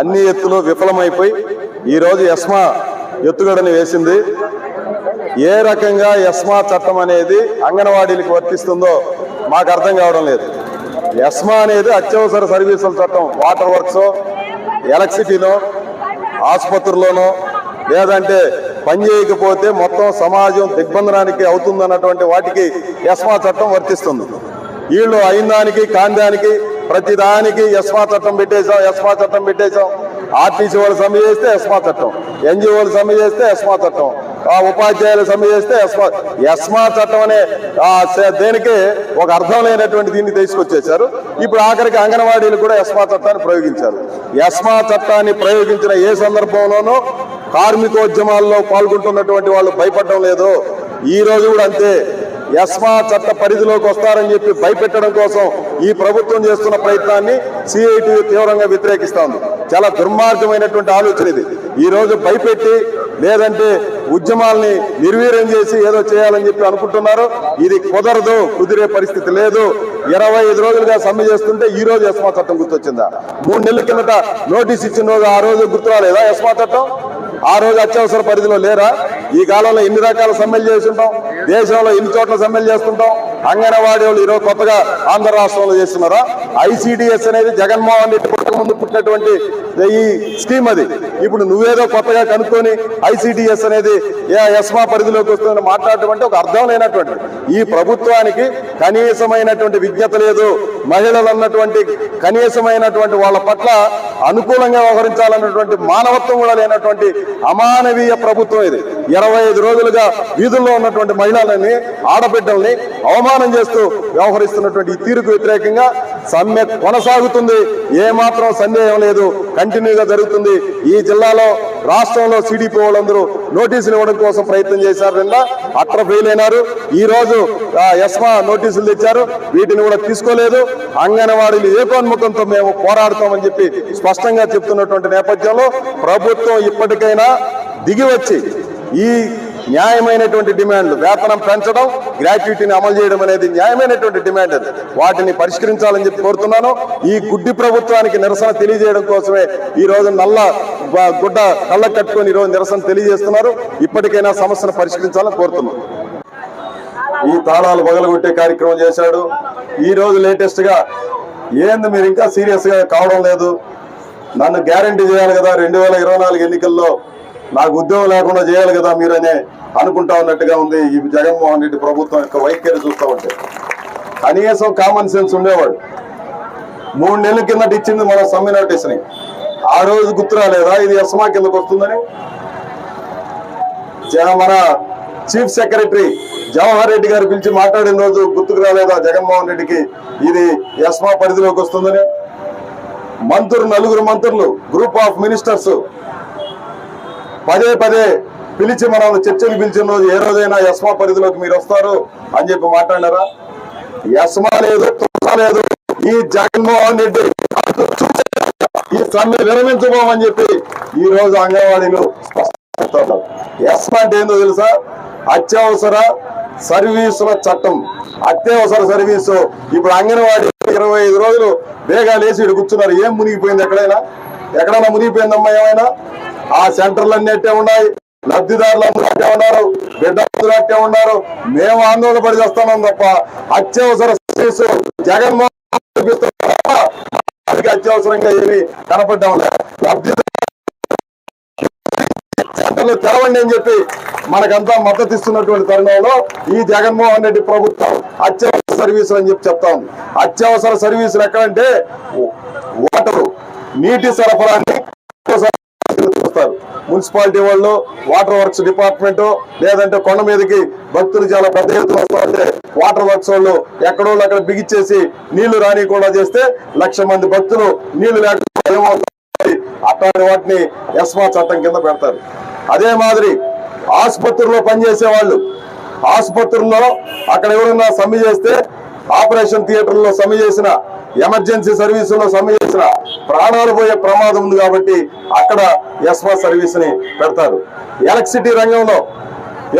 అన్ని ఎత్తులు విఫలమైపోయి ఈరోజు ఎస్మా ఎత్తుగడని వేసింది. ఏ రకంగా ఎస్మా చట్టం అనేది అంగన్వాడీలకు వర్తిస్తుందో మాకు అర్థం కావడం లేదు. ఎస్మా అనేది అత్యవసర సర్వీసుల చట్టం వాటర్ వర్క్స్ ఎలక్ట్రిసిటీలో ఆసుపత్రుల్లోనో లేదంటే పని చేయకపోతే మొత్తం సమాజం దిగ్బంధనానికి అవుతుందన్నటువంటి వాటికి ఎస్మా చట్టం వర్తిస్తుంది. వీళ్ళు అయిన దానికి కాని ప్రతిదానికి ఎస్మా చట్టం పెట్టేశాం ఎస్మా చట్టం పెట్టేశాం ఆర్టీసీ వాళ్ళు సమ్మె చేస్తే ఎస్మా చట్టం. ఎన్జిఓలు సమ్మె చేస్తే ఎస్మా చట్టం. ఆ ఉపాధ్యాయులు సమ్మె చేస్తే ఎస్మా ఎస్మా చట్టం అనే దేనికి ఒక అర్థం లేనటువంటి దీన్ని తీసుకొచ్చేశారు. ఇప్పుడు ఆఖరికి అంగన్వాడీలు కూడా ఎస్మా చట్టాన్ని ప్రయోగించారు. ఎస్మా చట్టాన్ని ప్రయోగించిన ఏ సందర్భంలోనూ కార్మికోద్యమాల్లో పాల్గొంటున్నటువంటి వాళ్ళు భయపడడం లేదు. ఈ రోజు కూడా అంతే. ఎస్మా చట్ట పరిధిలోకి వస్తారని చెప్పి భయపెట్టడం కోసం ఈ ప్రభుత్వం చేస్తున్న ప్రయత్నాన్ని సిఐటి తీవ్రంగా వ్యతిరేకిస్తోంది. చాలా దుర్మార్గమైనటువంటి ఆలోచన ఇది. ఈ రోజు భయపెట్టి లేదంటే ఉద్యమాల్ని నిర్వీర్యం చేసి ఏదో చేయాలని చెప్పి అనుకుంటున్నారు. ఇది కుదరదు కుదిరే పరిస్థితి లేదు. ఇరవై ఐదు రోజులుగా సమ్మె చేస్తుంటే ఈ రోజు ఎస్మా చట్టం గుర్తొచ్చిందా? మూడు నెలల కిందట నోటీస్ ఇచ్చిన రోజు ఆ రోజు గుర్తు రాలేదా ఎస్మా చట్టం? ఆ రోజు అత్యవసర పరిధిలో లేరా? ఈ కాలంలో ఎన్ని రకాల సమ్మెలు ఉంటాం? దేశంలో ఎన్ని చోట్ల సమ్మెలు చేస్తుంటాం. అంగన్వాడీ వాళ్ళు ఈరోజు కొత్తగా ఆంధ్ర రాష్ట్రంలో చేస్తున్నారా? ఐసిడిఎస్ అనేది జగన్మోహన్ రెడ్డి పుట్టక ముందు పుట్టినటువంటి ఈ స్కీమ్ అది. ఇప్పుడు నువ్వేదో కొత్తగా కనుక్కొని ఐసిడిఎస్ అనేది ఏ ఎస్మా పరిధిలోకి వస్తుందని మాట్లాడటం అంటే ఒక అర్థం లేనటువంటి. ఈ ప్రభుత్వానికి కనీసమైనటువంటి విజ్ఞత లేదు. మహిళలు అన్నటువంటి కనీసమైనటువంటి వాళ్ళ పట్ల అనుకూలంగా వ్యవహరించాలన్నటువంటి మానవత్వం కూడా లేనటువంటి అమానవీయ ప్రభుత్వం ఇది. ఇరవై ఐదు రోజులుగా వీధుల్లో ఉన్నటువంటి మహిళలని ఆడబిడ్డల్ని అవమానం చేస్తూ వ్యవహరిస్తున్నటువంటి ఈ తీరుకు వ్యతిరేకంగా సమ్మె కొనసాగుతుంది. ఏమాత్రం సందేహం లేదు. కంటిన్యూగా జరుగుతుంది. ఈ జిల్లాలో రాష్ట్రంలో సిడిపి వాళ్ళందరూ నోటీసులు ఇవ్వడం కోసం ప్రయత్నం చేశారు నిన్న అట్ర ఫెయిల్ అయినారు. ఈ రోజు ఎస్మా నోటీసులు తెచ్చారు. వీటిని కూడా తీసుకోలేదు. అంగన్వాడీలు ఏకోన్ముఖంతో మేము పోరాడుతామని చెప్పి స్పష్టంగా చెప్తున్నటువంటి నేపథ్యంలో ప్రభుత్వం ఇప్పటికైనా దిగి వచ్చి ఈ న్యాయమైనటువంటి డిమాండ్లు వేతనం పెంచడం గ్రాట్యుటీని అమలు చేయడం అనేది న్యాయమైనటువంటి డిమాండ్ అది. వాటిని పరిష్కరించాలని చెప్పి కోరుతున్నాను. ఈ గుడ్డి ప్రభుత్వానికి నిరసన తెలియజేయడం కోసమే ఈ రోజు నల్ల గుడ్డ కళ్ళ కట్టుకొని ఈ రోజు నిరసన తెలియజేస్తున్నారు. ఇప్పటికైనా సమస్యను పరిష్కరించాలని కోరుతున్నాం ఈ తాళాలు పగలగొట్టే కార్యక్రమం చేశాడు. ఈ రోజు లేటెస్ట్గా ఏంది మీరు ఇంకా సీరియస్గా కావడం లేదు. నన్ను గ్యారంటీ చేయాలి కదా. రెండు వేల ఇరవై నాలుగు ఎన్నికల్లో నాకు ఉద్యోగం లేకుండా చేయాలి కదా మీరనే అనుకుంటా ఉన్నట్టుగా ఉంది ఈ జగన్మోహన్ రెడ్డి ప్రభుత్వం యొక్క వైఖరి చూస్తూ ఉంటే. కనీసం కామన్ సెన్స్ ఉండేవాడు. మూడు నెలల కిందట ఇచ్చింది మన సమ్మె నోటీస్ని. ఆ రోజు గుర్తు రాలేదా? ఇది ఎస్మా కిందకు వస్తుందని. మన చీఫ్ సెక్రటరీ జవహర్ రెడ్డి గారు పిలిచి మాట్లాడిన రోజు గుర్తుకు రాలేదా జగన్మోహన్ రెడ్డికి? ఇది ఎస్మా పరిధిలోకి వస్తుందని. మంత్రులు నలుగురు మంత్రులు గ్రూప్ ఆఫ్ మినిస్టర్స్ పదే పదే పిలిచి మనం చర్చలు పిలిచిన రోజు ఏ రోజైనా యస్మా పరిధిలోకి మీరు వస్తారు అని చెప్పి మాట్లాడినారా? యస్మా లేదు తుస్మా లేదు. ఈ జగన్మోహన్ రెడ్డి ఈ సమ్మె విరమించబోమని చెప్పి ఈ రోజు అంగన్వాడీలు యస్మా అంటే ఏందో తెలుసా? అత్యవసర సర్వీసుల చట్టం. అత్యవసర సర్వీసు. ఇప్పుడు అంగన్వాడీ ఇరవై ఐదు రోజులు వేగాలు వేసి కూర్చున్నారు. ఏం మునిగిపోయింది ఎక్కడైనా? ఎక్కడైనా మునిగిపోయిందమ్మా ఏమైనా? ఆ సెంటర్లన్నీ అట్టే ఉన్నాయి. లబ్ధిదారులు అందరూ అట్టే ఉన్నారు. బిడ్డలు అట్టే ఉన్నారు. మేము ఆందోళన పడి చేస్తున్నాం తప్ప అత్యవసర జగన్మోహన్ రెడ్డి అత్యవసరంగా ఏమి కనపడ్డాం లేదు. లబ్ధిదారు సెంటర్లు తెరవండి అని చెప్పి మనకంతా మద్దతు ఇస్తున్నటువంటి తరుణంలో ఈ జగన్మోహన్ రెడ్డి ప్రభుత్వం అత్యవసర సర్వీసులు అని చెప్పి చెప్తా ఉంది. అత్యవసర సర్వీసులు ఎక్కడంటే వాటరు నీటి సరఫరాని చూస్తారు. మున్సిపాలిటీ వాళ్ళు వాటర్ వర్క్స్ డిపార్ట్మెంట్ లేదంటే కొండ మీదకి భక్తులు చాలా పెద్ద ఎత్తున వస్తారంటే వాటర్ వర్క్స్ వాళ్ళు ఎక్కడో అక్కడ బిగిచ్చేసి నీళ్ళు రానియకుండా చేస్తే లక్ష మంది భక్తులు నీళ్ళు లేకుండా ఏమవుతుంది అట్లాంటి వాటిని ఎస్మా చట్టం కింద పెడతారు. అదే మాదిరి ఆసుపత్రిలో పనిచేసే వాళ్ళు ఆసుపత్రుల్లో అక్కడ ఎవరన్నా సమ్మె చేస్తే ఆపరేషన్ థియేటర్లో సమ్మె చేసిన ఎమర్జెన్సీ సర్వీసులో సమ్మె చేసిన ప్రాణాలు పోయే ప్రమాదం ఉంది కాబట్టి అక్కడ ఎస్మా సర్వీస్ని పెడతారు ఎలక్ట్రిసిటీ రంగంలో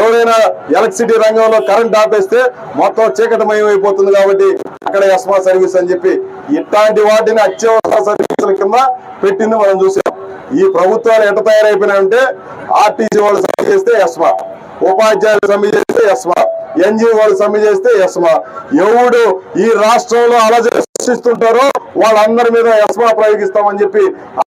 ఎవరైనా ఎలక్ట్రిసిటీ రంగంలో కరెంట్ ఆపేస్తే మొత్తం చీకటమయం అయిపోతుంది కాబట్టి అక్కడ ఎస్మా సర్వీస్ అని చెప్పి ఇట్లాంటి వాటిని అత్యవసర సర్వీసుల కింద పెట్టింది మనం చూసాం. ఈ ప్రభుత్వాలు ఎట తయారైపోయినాయంటే ఆర్టీసీ వాళ్ళు సమ్మె చేస్తే ఎస్మా ఉపాధ్యాయులు సమ్మె చేస్తే ఎస్మా ఎన్జిఓ వాళ్ళు సమ్మె చేస్తే ఎస్మా. ఎవడు ఈ రాష్ట్రంలో అలా సృష్టిస్తుంటారో వాళ్ళందరి మీద ఎస్మా ప్రయోగిస్తామని చెప్పి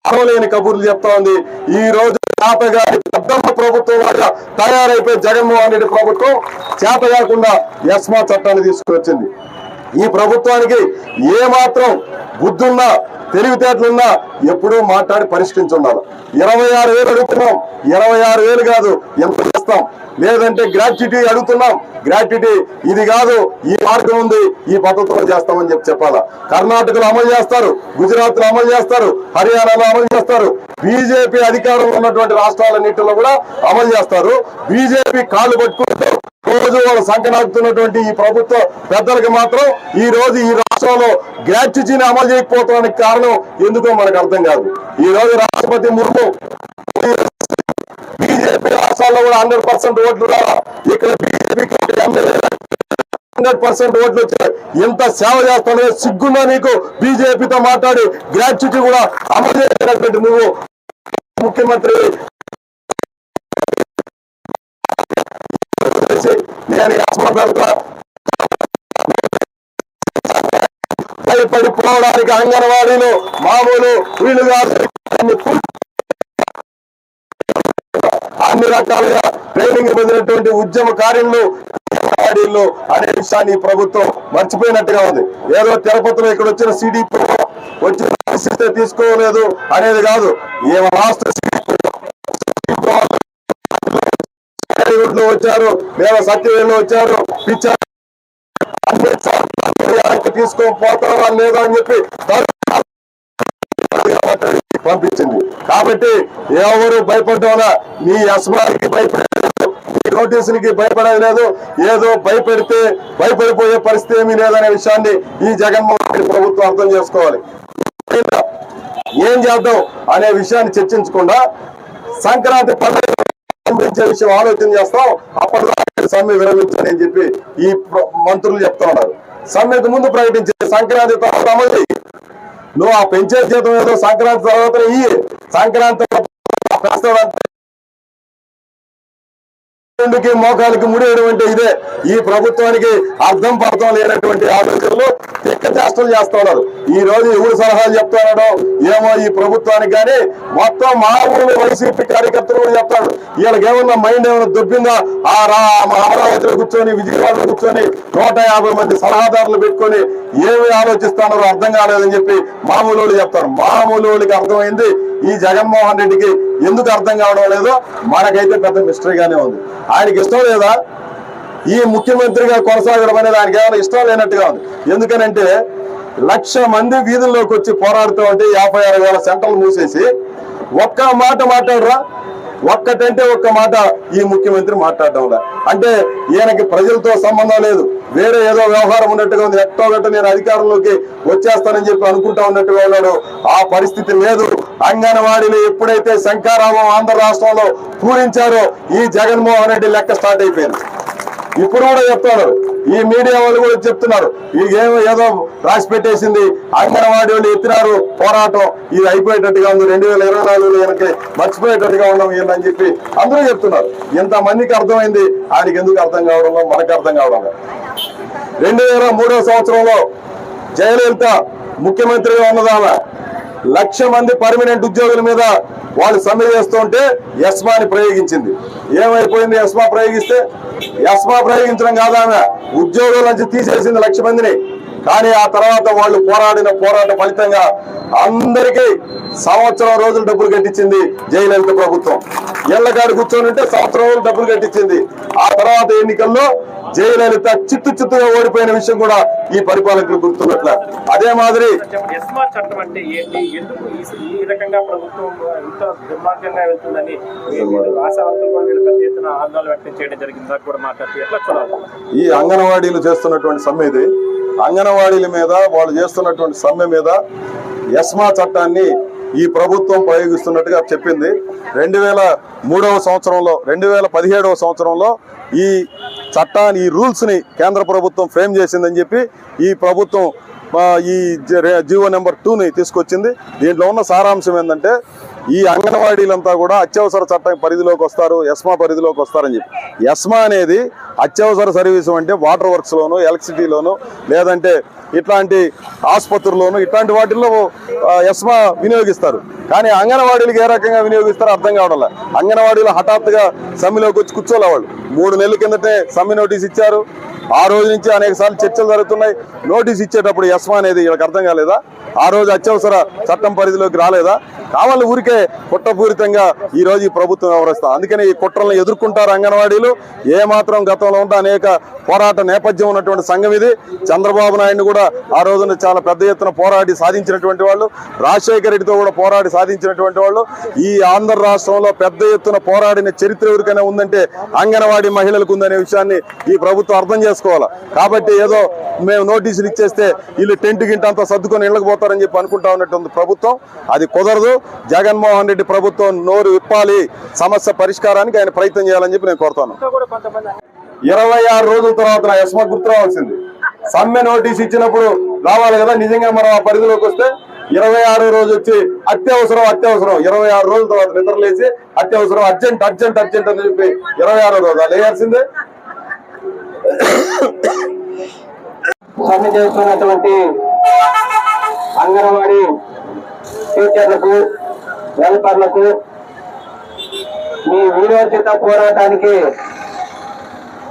అరవలేని కబుర్లు చెప్తా ఉంది. ఈ రోజు చేతగారి పెద్దమ్మ ప్రభుత్వం లాగా తయారైపోయి జగన్మోహన్ రెడ్డి ప్రభుత్వం చేత కాకుండా ఎస్మా చట్టాన్ని తీసుకొచ్చింది. ఈ ప్రభుత్వానికి ఏ మాత్రం బుద్ధున్నా తెలివితేటలున్నా ఎప్పుడూ మాట్లాడి పరిష్కరించున్నారు ఇరవై ఆరు వేలు అడుగుతున్నాం. ఇరవై ఆరు వేలు కాదు ఎంత చేస్తాం? లేదంటే గ్రాట్యుటీ అడుగుతున్నాం. గ్రాట్యుటీ ఇది కాదు ఈ మార్గం ఉంది ఈ పద్ధతిలో చేస్తామని చెప్పి చెప్పాలా? కర్ణాటకలో అమలు చేస్తారు గుజరాత్లో అమలు చేస్తారు హర్యానాలో అమలు చేస్తారు. బీజేపీ అధికారంలో ఉన్నటువంటి రాష్ట్రాలన్నింటిలో కూడా అమలు చేస్తారు. బీజేపీ కాళ్ళు పట్టుకుంటూ రోజు వాళ్ళు సంకనాడుతున్నటువంటి ఈ ప్రభుత్వ పెద్దలకు మాత్రం ఈ రోజు ఈ రాష్ట్రంలో గ్రాట్యుటీని అమలు చేయకపోవడానికి కారణం ఎందుకో మనకు అర్థం కాదు. ఈ రోజు రాష్ట్రపతి ముర్ము బీజేపీ రాష్ట్రాల్లో కూడా హండ్రెడ్ పర్సెంట్ ఓట్లు ఇక్కడ బీజేపీ హండ్రెడ్ పర్సెంట్ ఓట్లు వచ్చాయి. ఎంత సేవ చేస్తానో సిగ్గున్నా నీకు? బీజేపీతో మాట్లాడి గ్రాట్యుటీ కూడా అమలు చేసినటువంటి నువ్వు ముఖ్యమంత్రి చేసి నేను భయపడిపోవడానికి అంగన్వాడీలు మామూలు వీళ్ళు అన్ని రకాలుగా ట్రైనింగ్ పొందినటువంటి ఉద్యమ కార్యంలో అంగన్వాడీలు అనే విషయాన్ని ప్రభుత్వం మర్చిపోయినట్టుగా ఉంది. ఏదో తిరుపతిలో ఇక్కడ వచ్చిన సిడిపి వచ్చిన తీసుకోలేదు అనేది కాదు. ఏ రాష్ట్ర వచ్చారు. లేదా సత్యవేలు వచ్చారు. పిచ్చారు లేదా అని చెప్పి పంపించింది. కాబట్టి ఎవరు భయపడ్డా నీ అస్మానికి భయపడలేదు. నీ నోటీసులకి భయపడేది లేదు. ఏదో భయపెడితే భయపడిపోయే పరిస్థితి ఏమీ లేదనే విషయాన్ని ఈ జగన్మోహన్ రెడ్డి ప్రభుత్వం అర్థం చేసుకోవాలి. ఏం చేద్దాం అనే విషయాన్ని చర్చించకుండా సంక్రాంతి పండుగ విరమించే విషయం ఆలోచన చేస్తాం అప్పటిదాకా సమ్మె విరమించండి అని చెప్పి ఈ మంత్రులు చెప్తున్నారు సమ్మెకు ముందు ప్రకటించే సంక్రాంతి తర్వాత అమలు నువ్వు ఆ పెంచే జీతం ఏదో సంక్రాంతి తర్వాత ఇయ్యి. సంక్రాంతి రెండుకి మోకాలకి ముడేయడం అంటే ఇదే? ఈ ప్రభుత్వానికి అర్థం పడతాం లేనటువంటి ఆలోచనలు ఎక్క చేష్టలు చేస్తా ఉన్నారు. ఈ రోజు ఎవరు సలహాలు చెప్తున్నాడో ఏమో ఈ ప్రభుత్వానికి కానీ మొత్తం మామూలు వైసీపీ కార్యకర్తలు కూడా చెప్తాడు వీళ్ళకి ఏమన్నా మైండ్ ఏమైనా దొబ్బిందా? ఆ రా అమరావతిలో కూర్చొని విజయవాడలో కూర్చొని నూట యాభై మంది సలహాదారులు పెట్టుకొని ఏమి ఆలోచిస్తున్నారో అర్థం కాలేదని చెప్పి మామూలు వాళ్ళు చెప్తారు. మామూలు అర్థమైంది ఈ జగన్మోహన్ రెడ్డికి ఎందుకు అర్థం కావడం లేదో మనకైతే పెద్ద మిస్టరీగానే ఉంది. ఆయనకి ఇష్టం లేదా? ఈ ముఖ్యమంత్రిగా కొనసాగడం అనేది ఆయనకి ఏమైనా ఇష్టం లేనట్టుగా ఉంది. ఎందుకనంటే లక్ష మంది వీధుల్లోకి వచ్చి పోరాడుతూ ఉంటే యాభై ఆరు వేల సెంటర్లు మూసేసి ఒక్క మాట మాట్లాడరా? ఒక్కటంటే ఒక్క మాట ఈ ముఖ్యమంత్రి మాట్లాడడం అంటే ఈయనకి ప్రజలతో సంబంధం లేదు. వేరే ఏదో వ్యవహారం ఉన్నట్టుగా ఉంది. ఎట్టో గట్ట నేను అధికారంలోకి వచ్చేస్తానని చెప్పి అనుకుంటా ఉన్నట్టుగా ఉన్నాడు ఆ పరిస్థితి లేదు. అంగన్వాడీలు ఎప్పుడైతే శంకారామం ఆంధ్ర రాష్ట్రంలో పూరించారో ఈ జగన్మోహన్ రెడ్డి లెక్క స్టార్ట్ అయిపోయింది. ఇప్పుడు కూడా చెప్తున్నారు ఈ మీడియా వాళ్ళు కూడా చెప్తున్నారు. ఏమో ఏదో రాసి పెట్టేసింది. అంగన్వాడీ వాళ్ళు ఎత్తినారు. పోరాటం ఇది అయిపోయేటట్టుగా ఉంది. రెండు వేల ఇరవై నాలుగులో ఈయనకి మర్చిపోయేటట్టుగా ఉన్నాం అని చెప్పి అందరూ చెప్తున్నారు. ఇంతమందికి అర్థమైంది. ఆయనకి ఎందుకు అర్థం కావడంలో మనకు అర్థం కావడంలో రెండు వేల మూడవ సంవత్సరంలో జయలలిత ముఖ్యమంత్రిగా ఉన్నదామె. లక్ష మంది పర్మనెంట్ ఉద్యోగుల మీద వాళ్ళు సమ్మె చేస్తుంటే యస్మాని ప్రయోగించింది. ఏమైపోయింది యస్మా ప్రయోగిస్తే? యస్మా ప్రయోగించడం కాదామె. ఉద్యోగుల నుంచి తీసేసింది లక్ష మందిని. కానీ ఆ తర్వాత వాళ్ళు పోరాడిన పోరాట ఫలితంగా అందరికీ సంవత్సరం రోజులు డబ్బులు కట్టించింది జయలలిత ప్రభుత్వం. ఎల్లగాడు కూర్చొని ఉంటే సంవత్సరం రోజులు డబ్బులు కట్టించింది. ఆ తర్వాత ఎన్నికల్లో జయలలిత చిత్తు చిత్తుగా ఓడిపోయిన విషయం కూడా ఈ పరిపాలకులు గుర్తున్నట్ల అదే మాదిరి ఈ అంగన్వాడీలు చేస్తున్నటువంటి సమ్మె ఇది. అంగన్వాడీల మీద వాళ్ళు చేస్తున్నటువంటి సమ్మె మీద ఎస్మా చట్టాన్ని ఈ ప్రభుత్వం ప్రయోగిస్తున్నట్టుగా చెప్పింది. రెండు వేల మూడవ సంవత్సరంలో రెండు వేల పదిహేడవ సంవత్సరంలో ఈ చట్టాన్ని ఈ రూల్స్ని కేంద్ర ప్రభుత్వం ఫ్రేమ్ చేసిందని చెప్పి ఈ ప్రభుత్వం ఈ జీవో నెంబర్ టూని తీసుకొచ్చింది. దీంట్లో ఉన్న సారాంశం ఏంటంటే ఈ అంగన్వాడీలంతా కూడా అత్యవసర చట్టం పరిధిలోకి వస్తారు ఎస్మా పరిధిలోకి వస్తారని చెప్పి. ఎస్మా అనేది అత్యవసర సర్వీసు అంటే వాటర్ వర్క్స్లోను ఎలక్ట్రిసిటీలోను లేదంటే ఇట్లాంటి ఆసుపత్రుల్లోనూ ఇట్లాంటి వాటిల్లో ఎస్మా వినియోగిస్తారు. కానీ అంగన్వాడీలకు ఏ రకంగా వినియోగిస్తారో అర్థం కావడం అంగన్వాడీలు హఠాత్తుగా సమ్మెలోకి వచ్చి కూర్చోలే వాళ్ళు మూడు నెలల కిందటే సమ్మె నోటీస్ ఇచ్చారు. ఆ రోజు నుంచి అనేక సార్లు చర్చలు జరుగుతున్నాయి. నోటీస్ ఇచ్చేటప్పుడు ఎస్మా అనేది వీళ్ళకి అర్థం కాలేదా? ఆ రోజు అత్యవసర చట్టం పరిధిలోకి రాలేదా? కావాలి ఊరికే కుట్రపూరితంగా ఈ రోజు ఈ ప్రభుత్వం వ్యవహరిస్తాం. అందుకని ఈ కుట్రలను ఎదుర్కొంటారు అంగన్వాడీలు. ఏమాత్రం గతంలో ఉంటే అనేక పోరాట నేపథ్యం ఉన్నటువంటి సంఘం ఇది. చంద్రబాబు నాయుడు కూడా ఆ రోజున చాలా పెద్ద ఎత్తున పోరాడి సాధించినటువంటి వాళ్ళు రాజశేఖర రెడ్డితో కూడా పోరాడి సాధించినటువంటి వాళ్ళు. ఈ ఆంధ్ర రాష్ట్రంలో పెద్ద ఎత్తున పోరాడిన చరిత్ర ఎవరికైనా ఉందంటే అంగన్వాడీ మహిళలకు ఉందనే విషయాన్ని ఈ ప్రభుత్వం అర్థం చేసుకోవాలి? కాబట్టి ఏదో మేము నోటీసులు ఇచ్చేస్తే వీళ్ళు టెంట్ గింట అంతా సర్దుకొని ఇళ్ళకి పోతారని చెప్పి అనుకుంటా ఉన్నటువంటి ప్రభుత్వం. అది కుదరదు. జగన్మోహన్ రెడ్డి ప్రభుత్వం నోరు విప్పాలి. సమస్య పరిష్కారానికి ఆయన ప్రయత్నం చేయాలని చెప్పి నేను కోరుతాను. కూడా ఇరవై ఆరు రోజుల తర్వాత నా యస్మ గుర్తు రావాల్సింది సమ్మె నోటీస్ ఇచ్చినప్పుడు రావాలి కదా? నిజంగా మనం ఆ పరిధిలోకి వస్తే ఇరవై ఆరో రోజు వచ్చి అత్యవసరం అత్యవసరం. ఇరవై ఆరు రోజుల తర్వాత నిద్రలేసి అత్యవసరం అర్జెంట్ అర్జెంట్ అర్జెంట్ అని చెప్పి ఇరవై ఆరో రోజు. అది వేయాల్సిందే సమ్మె చేస్తున్నటువంటి అంగన్వాడీ టీచర్లకు వెల్ఫర్లకు మీ వీరోచిత పోరాటానికి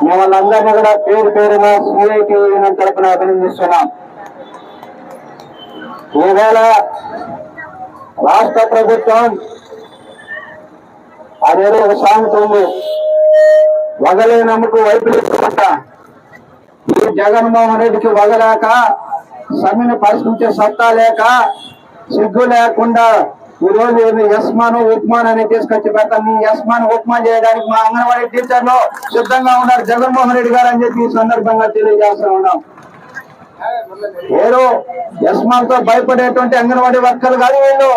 మిమ్మల్ని అందరినీ కూడా పేరు పేరున సిఐటి యూనియన్ తరపున అభినందిస్తున్నాం. ఈవేళ రాష్ట్ర ప్రభుత్వం అదేదో ఒక సాగుతుంది ఉంది వగలేనమ్మకు వైపు ఈ జగన్మోహన్ రెడ్డికి వగలేక సమ్మెను పరిష్కరించే సత్తా లేక సిగ్గు లేకుండా రోజు యస్మాన్ ఉప్మాన్ అని తీసుకొచ్చి పెడతాం. ఈ యస్మాన్ ఉప్మాన్ చేయడానికి మా అంగన్వాడీ టీచర్లు సిద్ధంగా ఉన్నారు. జగన్మోహన్ రెడ్డి గారు అని చెప్పి ఈ సందర్భంగా తెలియజేస్తా ఉన్నాం. ఏదో యస్మాన్తో భయపడేటువంటి అంగన్వాడీ వర్కర్లు కాదు వీళ్ళు.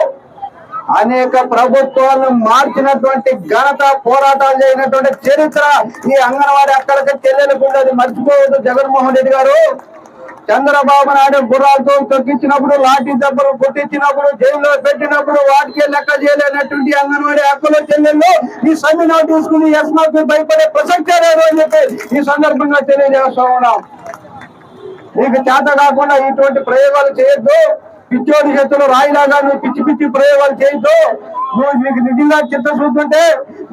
అనేక ప్రభుత్వాలను మార్చినటువంటి ఘనత పోరాటాలు చేయనటువంటి చరిత్ర ఈ అంగన్వాడీ అక్కడికి తెలియకుండా మర్చిపోవద్దు జగన్మోహన్ రెడ్డి గారు. చంద్రబాబు నాయుడు గుర్రాలతో తొక్కించినప్పుడు లాఠీ దెబ్బలు కొట్టించినప్పుడు జైల్లో పెట్టినప్పుడు వాటికే లెక్క చేయలేనటువంటి అంగన్వాడీ హక్కుల చెల్లెళ్ళు ఈ సమ్మె చూసుకుని ఎస్మాకు భయపడే ప్రసక్తే లేదు అని చెప్పి ఈ సందర్భంగా తెలియజేస్తా ఉన్నాం. మీకు చేత కాకుండా ఇటువంటి ప్రయోగాలు చేయొద్దు. పిచ్చోడి చేతులు రాయిలాగా నువ్వు పిచ్చి పిచ్చి ప్రయోగాలు చేయొద్దు నువ్వు నీకు నిజంగా చిత్తశుద్ధి ఉంటే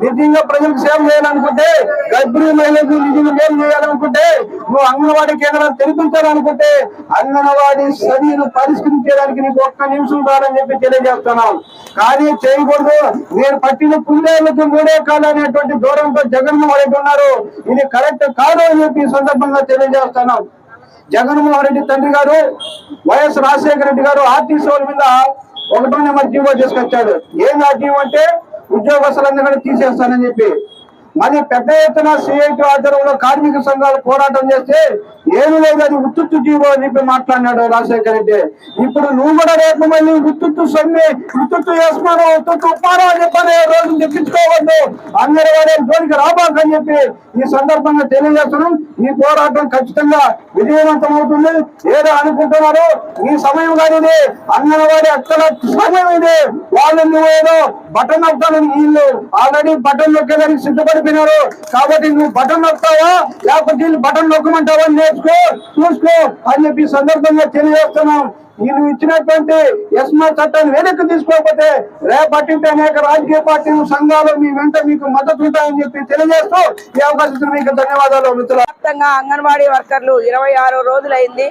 నిజంగా ప్రజలకు సేవ చేయాలనుకుంటే గర్భిణీ మహిళలకు నిజంగా మేలు చేయాలనుకుంటే నువ్వు అంగన్వాడీ కేంద్రాలు తెరిపించాలనుకుంటే అంగన్వాడీ సరిను పరిష్కరించడానికి నీకు ఒక్క నిమిషం కాదని చెప్పి తెలియజేస్తున్నాం. కానీ చేయకూడదు. నేను పట్టిన పుల్లేళ్ళకు మూడే కాదు అనేటువంటి దూరంతో జగన్మోహన్ రెడ్డి ఉన్నారు. ఇది కరెక్ట్ కాదు అని చెప్పి సందర్భంగా తెలియజేస్తున్నాం. జగన్మోహన్ రెడ్డి తండ్రి గారు వైఎస్ రాజశేఖర రెడ్డి గారు ఆర్టీసీ మీద ఒకటో నెంబర్ జీవో తీసుకొచ్చాడు. ఏం ఆ జీవో అంటే? ఉద్యోగస్తులందరినీ తీసేస్తానని చెప్పి. మరి పెద్ద ఎత్తున సిఐటి ఆధ్వర్యంలో కార్మిక సంఘాలు పోరాటం చేస్తే ఏమి లేదు అది ఉత్తుత్తు జీవో అని చెప్పి మాట్లాడినాడు రాజశేఖర్ రెడ్డి. ఇప్పుడు నువ్వు కూడా రేపు మళ్ళీ ఉత్తుత్తు సొమ్మి ఉత్తుత్తు వేసుకోను ఉత్తుత్తు ఉప్పారో అని చెప్పని రోజు తెప్పించుకోవద్దు అందరి వాడే జోలికి రాబాకని చెప్పి ఈ సందర్భంగా తెలియజేస్తున్నాం. ఈ పోరాటం ఖచ్చితంగా విజయవంతం అవుతుంది. ఏదో అనుకుంటున్నారు? ఈ సమయం కానిది అంగన్వాడీ అక్కల సమయం ఇది. వాళ్ళు నువ్వు ఏదో బటన్ నొక్కాలని వీళ్ళు ఆల్రెడీ బటన్ నొక్కేదానికి సిద్ధపడిపోయినారు. కాబట్టి నువ్వు బటన్ నొక్కావా లేకపోతే వీళ్ళు బటన్ నొక్కమంటావా? నేర్చు చూసుకో అని చెప్పి సందర్భంగా తెలియజేస్తున్నాం. నేను ఇచ్చినటువంటి ఎస్మా చట్టాన్ని వెనక్కి తీసుకోకపోతే రేపటింటే అనేక రాజకీయ పార్టీలు సంఘాలు మీ వెంట మీకు మద్దతు ఉంటాయని చెప్పి తెలియజేస్తూ ఈ అవకాశం మీకు ధన్యవాదాలు మిత్రులు వ్యాప్తంగా అంగన్వాడీ వర్కర్లు ఇరవై ఆరో రోజులైంది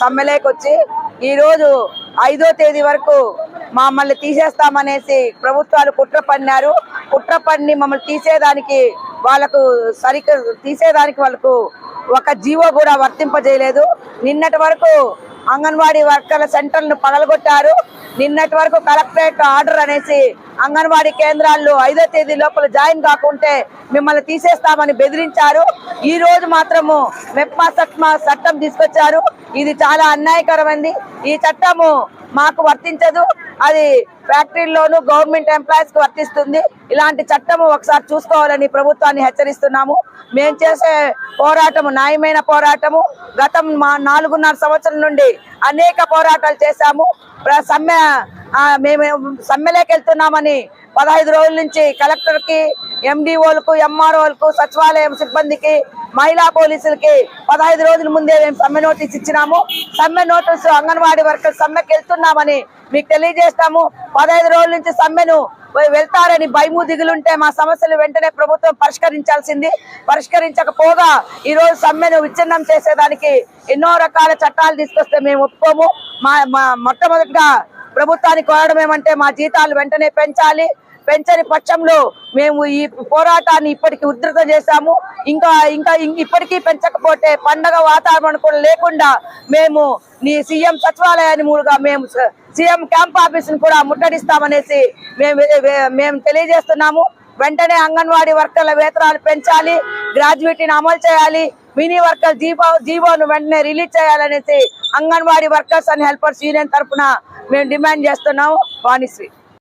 సమ్మెలేకొచ్చి ఈ రోజు ఐదో తేదీ వరకు మమ్మల్ని తీసేస్తామనేసి ప్రభుత్వాలు కుట్ర పన్నారు కుట్ర పన్ని మమ్మల్ని తీసేదానికి వాళ్ళకు సరిగ్గా తీసేదానికి వాళ్ళకు ఒక జీవో కూడా వర్తింపజేయలేదు. నిన్నటి వరకు అంగన్వాడీ వర్కర్ల సెంటర్లను పగలగొట్టారు. నిన్నటి వరకు కలెక్టరేట్ ఆర్డర్ అనేసి అంగన్వాడీ కేంద్రాల్లో ఐదో తేదీ లోపల జాయిన్ కాకుంటే మిమ్మల్ని తీసేస్తామని బెదిరించారు. ఈ రోజు మాత్రము మెప్మా సట్మా చట్టం తీసుకొచ్చారు. ఇది చాలా అన్యాయకరమైంది. ఈ చట్టము మాకు వర్తించదు. అది ఫ్యాక్టరీల్లోనూ గవర్నమెంట్ ఎంప్లాయీస్కి వర్తిస్తుంది. ఇలాంటి చట్టము ఒకసారి చూసుకోవాలని ప్రభుత్వాన్ని హెచ్చరిస్తున్నాము. మేము చేసే పోరాటము న్యాయమైన పోరాటము. గతం మా నాలుగున్నర సంవత్సరం నుండి అనేక పోరాటాలు చేశాము. సమ్మె మేము సమ్మెలోకి వెళ్తున్నామని పదహైదు రోజుల నుంచి కలెక్టర్కి ఎండిఓలకు ఎంఆర్ఓలకు సచివాలయం సిబ్బందికి మహిళా పోలీసులకి పదహైదు రోజుల ముందే మేము సమ్మె నోటీస్ ఇచ్చినాము. సమ్మె నోటీసు అంగన్వాడీ వర్కర్ సమ్మెకి వెళ్తున్నామని మీకు తెలియజేస్తాము. పదహైదు రోజుల నుంచి సమ్మెను వెళ్తారని భయము దిగులుంటే మా సమస్యలు వెంటనే ప్రభుత్వం పరిష్కరించాల్సింది. పరిష్కరించకపోగా ఈ రోజు సమ్మెను విచ్ఛిన్నం చేసేదానికి ఎన్నో రకాల చట్టాలు తీసుకొస్తే మేము ఒప్పుకోము. మా మా మొట్టమొదటిగా ప్రభుత్వానికి కోరడం ఏమంటే మా జీతాలు వెంటనే పెంచాలి. పెంచని పక్షంలో మేము ఈ పోరాటాన్ని ఇప్పటికి ఉధృతం చేశాము. ఇంకా ఇంకా ఇం- ఇప్పటికీ పెంచకపోతే పండగ వాతావరణం కూడా లేకుండా మేము నీ సీఎం సచివాలయాన్ని మూలుగా మేము సీఎం క్యాంప్ ఆఫీస్ కూడా ముట్టడిస్తామనేసి మేము మేము తెలియజేస్తున్నాము. వెంటనే అంగన్వాడీ వర్కర్ల వేతనాలు పెంచాలి గ్రాడ్యుయేటీని అమలు చేయాలి మినీ వర్కర్ జీవో జీవోను వెంటనే రిలీజ్ చేయాలనేసి anganwadi workers and helpers union తరఫున మేము డిమాండ్ చేస్తున్నాము. వాణిశ్రీ